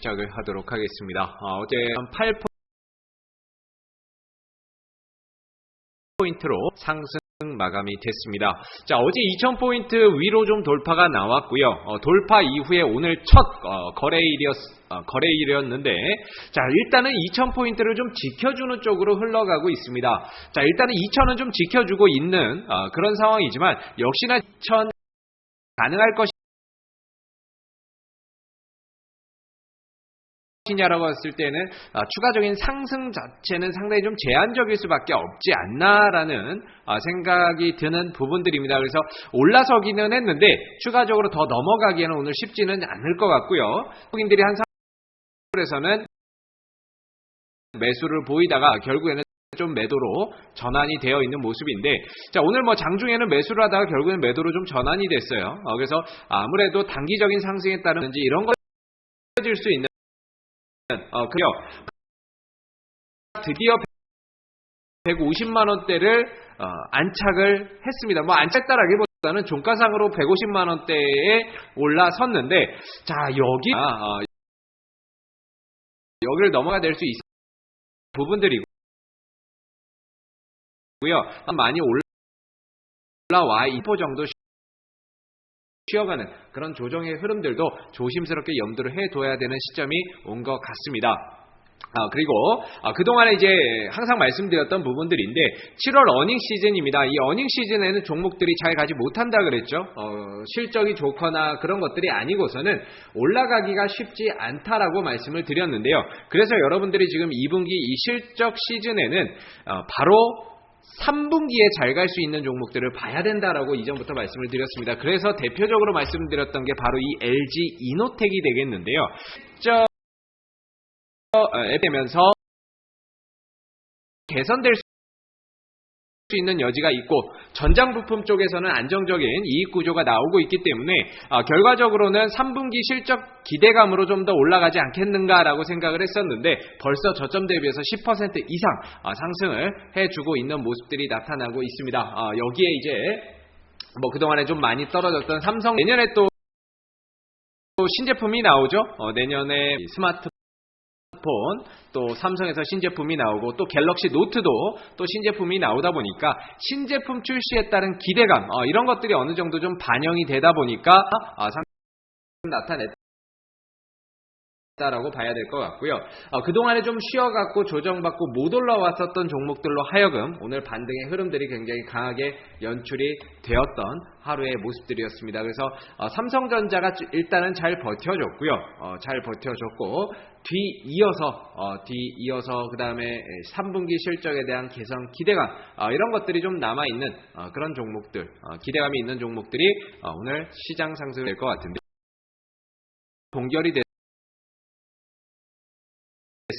시작을 하도록 하겠습니다. 어, 제 8포인트로 상승 마감이 됐습니다. 자, 어제 2000포인트 위로 좀 돌파가 나왔고요. 어, 돌파 이후에 오늘 첫 어, 거래일이었, 어, 거래일이었는데, 자, 일단은 2000포인트를 좀 지켜주는 쪽으로 흘러가고 있습니다. 자, 일단은 2000은 좀 지켜주고 있는 어, 그런 상황이지만, 역시나 2000 가능할 것이 냐라고 했을 때는 아, 추가적인 상승 자체는 상당히 좀 제한적일 수밖에 없지 않나라는 아, 생각이 드는 부분들입니다. 그래서 올라서기는 했는데 추가적으로 더 넘어가기에는 오늘 쉽지는 않을 것 같고요. 한국인들이 한 상황에서는 매수를 보이다가 결국에는 좀 매도로 전환이 되어 있는 모습인데 자 오늘 뭐 장중에는 매수를 하다가 결국엔 매도로 좀 전환이 됐어요. 어, 그래서 아무래도 단기적인 상승에 따른 이런 것질 수 있는 어, 그요. 드디어 150만 원대를 어, 안착을 했습니다. 뭐 안착다라기보다는 종가상으로 150만 원대에 올라섰는데 자 여기 아, 어, 여기를 넘어가 될 수 있는 부분들이고요. 많이 올라와 2% 정도 쉬어가는 그런 조정의 흐름들도 조심스럽게 염두를 해둬야 되는 시점이 온 것 같습니다. 아, 그리고, 아, 그동안에 이제 항상 말씀드렸던 부분들인데, 7월 어닝 시즌입니다. 이 어닝 시즌에는 종목들이 잘 가지 못한다 그랬죠. 어, 실적이 좋거나 그런 것들이 아니고서는 올라가기가 쉽지 않다라고 말씀을 드렸는데요. 그래서 여러분들이 지금 2분기 이 실적 시즌에는, 어, 바로 3분기에 잘 갈 수 있는 종목들을 봐야 된다라고 이전부터 말씀을 드렸습니다. 그래서 대표적으로 말씀드렸던 게 바로 이 LG 이노텍이 되겠는데요. 저 에 되면서 개선될 수 있는 여지가 있고 전장 부품 쪽에서는 안정적인 이익 구조가 나오고 있기 때문에 아, 결과적으로는 3분기 실적 기대감으로 좀 더 올라가지 않겠는가라고 생각을 했었는데 벌써 저점 대비해서 10% 이상 아, 상승을 해주고 있는 모습들이 나타나고 있습니다. 아, 여기에 이제 뭐 그동안에 좀 많이 떨어졌던 삼성 내년에 또 신제품이 나오죠. 어, 내년에 스마트 스마트폰, 또 삼성에서 신제품이 나오고 또 갤럭시 노트도 또 신제품이 나오다 보니까 신제품 출시에 따른 기대감 어, 이런 것들이 어느 정도 좀 반영이 되다 보니까 아, 나타냈 다. 라고 봐야 될 것 같고요. 어, 그동안에 좀 쉬어갖고 조정받고 못 올라왔었던 종목들로 하여금 오늘 반등의 흐름들이 굉장히 강하게 연출이 되었던 하루의 모습들이었습니다. 그래서 어, 삼성전자가 일단은 잘 버텨줬고요. 어, 잘 버텨줬고 뒤 이어서 어, 뒤 이어서 그 다음에 3분기 실적에 대한 개선 기대감 어, 이런 것들이 좀 남아 있는 어, 그런 종목들 기대감이 있는 종목들이 오늘 시장 상승 될 것 같은데 동결이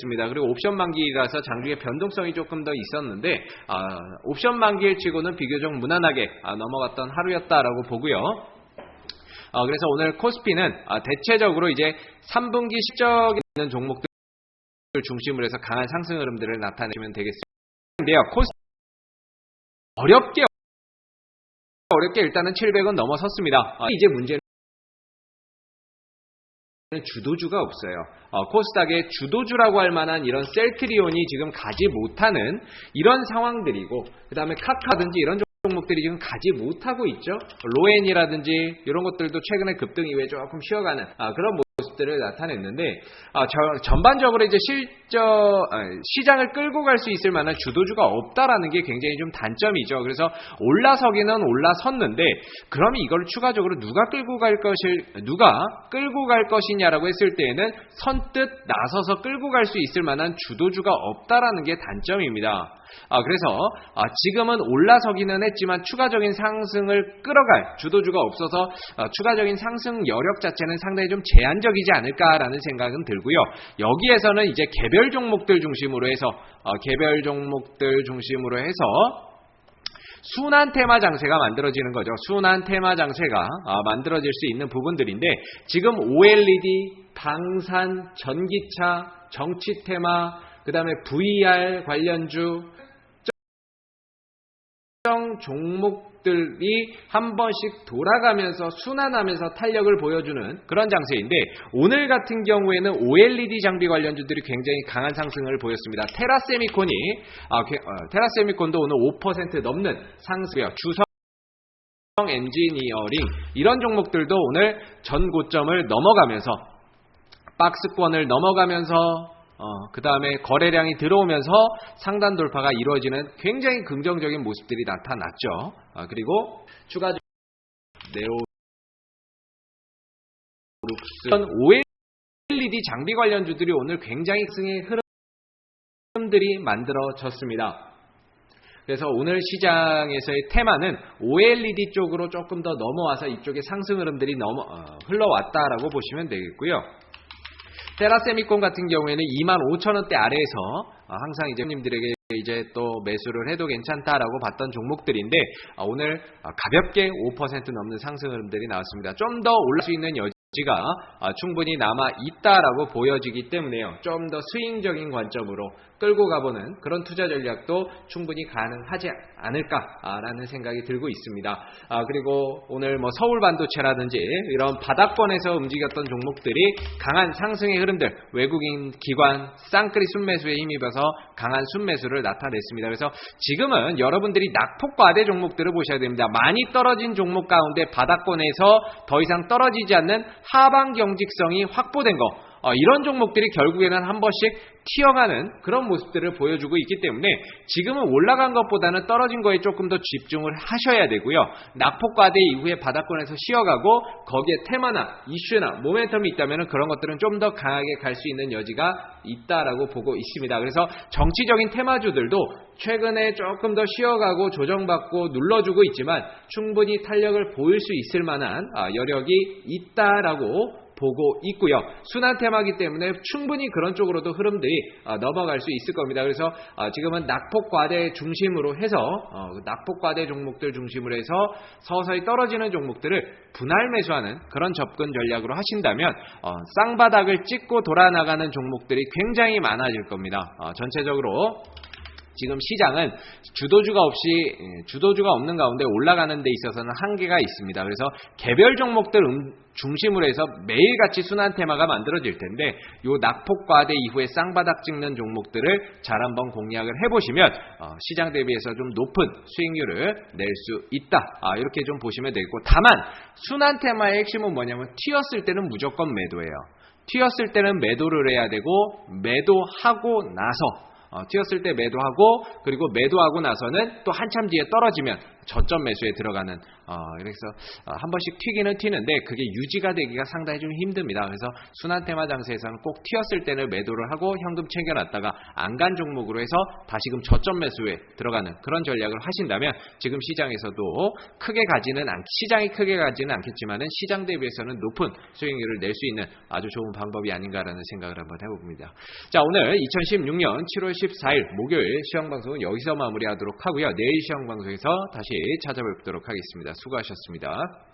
됐. 습니다 그리고 옵션 만기라서 장중에 변동성이 조금 더 있었는데 아, 옵션 만기일 치고는 비교적 무난하게 아, 넘어갔던 하루였다라고 보고요. 아, 그래서 오늘 코스피는 아, 대체적으로 이제 3분기 실적이 있는 종목들 중심으로 해서 강한 상승 흐름들을 나타내시면 되겠습니다. 코스피 어렵게 어렵게 일단은 700은 넘어섰습니다. 아, 이제 문제는 주도주가 없어요. 어, 코스닥의 주도주라고 할 만한 이런 셀트리온이 지금 가지 못하는 이런 상황들이고 그 다음에 카카든지 이런 종목들이 지금 가지 못하고 있죠. 로엔이라든지 이런 것들도 최근에 급등 이후에 조금 쉬어가는 아, 그런 모습들을 나타냈는데 아, 저, 전반적으로 이제 실적 아, 시장을 끌고 갈 수 있을 만한 주도주가 없다라는 게 굉장히 좀 단점이죠. 그래서 올라서기는 올라섰는데 그러면 이걸 추가적으로 누가 끌고 갈 것일 누가 끌고 갈 것이냐라고 했을 때에는 선뜻 나서서 끌고 갈 수 있을 만한 주도주가 없다라는 게 단점입니다. 아, 그래서 아, 지금은 올라서기는 했 지만 추가적인 상승을 끌어갈 주도주가 없어서 아, 추가적인 상승 여력 자체는 상당히 좀 제한적이지 않을까라는 생각은 들고요. 여기에서는 이제 개별 종목들 중심으로 해서 어, 개별 종목들 중심으로 해서 순환 테마 장세가 만들어지는 거죠. 순환 테마 장세가 아, 만들어질 수 있는 부분들인데 지금 OLED, 방산, 전기차, 정치 테마, 그 다음에 VR 관련주 종목들이 한 번씩 돌아가면서 순환하면서 탄력을 보여주는 그런 장세인데 오늘 같은 경우에는 OLED 장비 관련주들이 굉장히 강한 상승을 보였습니다. 테라세미콘이 아, 게- 어, 테라세미콘도 오늘 5% 넘는 상승이요. 주성 엔지니어링 이런 종목들도 오늘 전 고점을 넘어가면서 박스권을 넘어가면서 그 다음에 거래량이 들어오면서 상단 돌파가 이루어지는 굉장히 긍정적인 모습들이 나타났죠. 아, 그리고 추가적으로 네오룩스 OLED 장비 관련주들이 오늘 굉장히 승의 흐름들이 만들어졌습니다. 그래서 오늘 시장에서의 테마는 OLED 쪽으로 조금 더 넘어와서 이쪽에 상승 흐름들이 넘어, 어, 흘러왔다라고 보시면 되겠고요. 테라세미콘 같은 경우에는 25,000원대 아래에서 어, 항상 이제 님들에게 이제 또 매수를 해도 괜찮다라고 봤던 종목들인데 어, 오늘 어, 가볍게 5% 넘는 상승 흐름들이 나왔습니다. 좀 더 올라갈 수 있는 여지가 어, 충분히 남아 있다라고 보여지기 때문에요. 좀 더 스윙적인 관점으로 끌고 가보는 그런 투자 전략도 충분히 가능하지 않을까라는 생각이 들고 있습니다. 아, 그리고 오늘 뭐 서울 반도체라든지 이런 바닥권에서 움직였던 종목들이 강한 상승의 흐름들, 외국인 기관 쌍끌이 순매수에 힘입어서 강한 순매수를 나타냈습니다. 그래서 지금은 여러분들이 낙폭과대 종목들을 보셔야 됩니다. 많이 떨어진 종목 가운데 바닥권에서 더 이상 떨어지지 않는 하방 경직성이 확보된 거. 어, 이런 종목들이 결국에는 한 번씩 튀어가는 그런 모습들을 보여주고 있기 때문에 지금은 올라간 것보다는 떨어진 거에 조금 더 집중을 하셔야 되고요. 낙폭과대 이후에 바닥권에서 쉬어가고 거기에 테마나 이슈나 모멘텀이 있다면 그런 것들은 좀 더 강하게 갈 수 있는 여지가 있다라고 보고 있습니다. 그래서 정치적인 테마주들도 최근에 조금 더 쉬어가고 조정받고 눌러주고 있지만 충분히 탄력을 보일 수 있을 만한 아, 여력이 있다라고 보고 있고요. 순환 테마기 때문에 충분히 그런 쪽으로도 흐름들이 어, 넘어갈 수 있을 겁니다. 그래서 어, 지금은 낙폭과대 중심으로 해서 어, 낙폭과대 종목들 중심으로 해서 서서히 떨어지는 종목들을 분할 매수하는 그런 접근 전략으로 하신다면 어, 쌍바닥을 찍고 돌아나가는 종목들이 굉장히 많아질 겁니다. 어, 전체적으로 지금 시장은 주도주가 없이 예, 주도주가 없는 가운데 올라가는 데 있어서는 한계가 있습니다. 그래서 개별 종목들 음- 중심으로 해서 매일같이 순환 테마가 만들어질 텐데 요 낙폭과대 이후에 쌍바닥 찍는 종목들을 잘 한번 공략을 해보시면 어, 시장 대비해서 좀 높은 수익률을 낼 수 있다. 아, 이렇게 좀 보시면 되겠고 다만 순환 테마의 핵심은 뭐냐면 튀었을 때는 무조건 매도예요. 튀었을 때는 매도를 해야 되고 매도하고 나서 어, 튀었을 때 매도하고 그리고 매도하고 나서는 또 한참 뒤에 떨어지면 저점 매수에 들어가는 어, 그래서 어, 한 번씩 튀기는 튀는데 그게 유지가 되기가 상당히 좀 힘듭니다. 그래서 순환 테마 장세에서는 꼭 튀었을 때는 매도를 하고 현금 챙겨놨다가 안 간 종목으로 해서 다시금 저점 매수에 들어가는 그런 전략을 하신다면 지금 시장에서도 크게 가지는 않 시장이 크게 가지는 않겠지만은 시장 대비해서는 높은 수익률을 낼 수 있는 아주 좋은 방법이 아닌가라는 생각을 한번 해봅니다. 자 오늘 2016년 7월 14일 목요일 시황 방송은 여기서 마무리하도록 하고요. 내일 시황 방송에서 다시 찾아뵙도록 하겠습니다. 수고하셨습니다.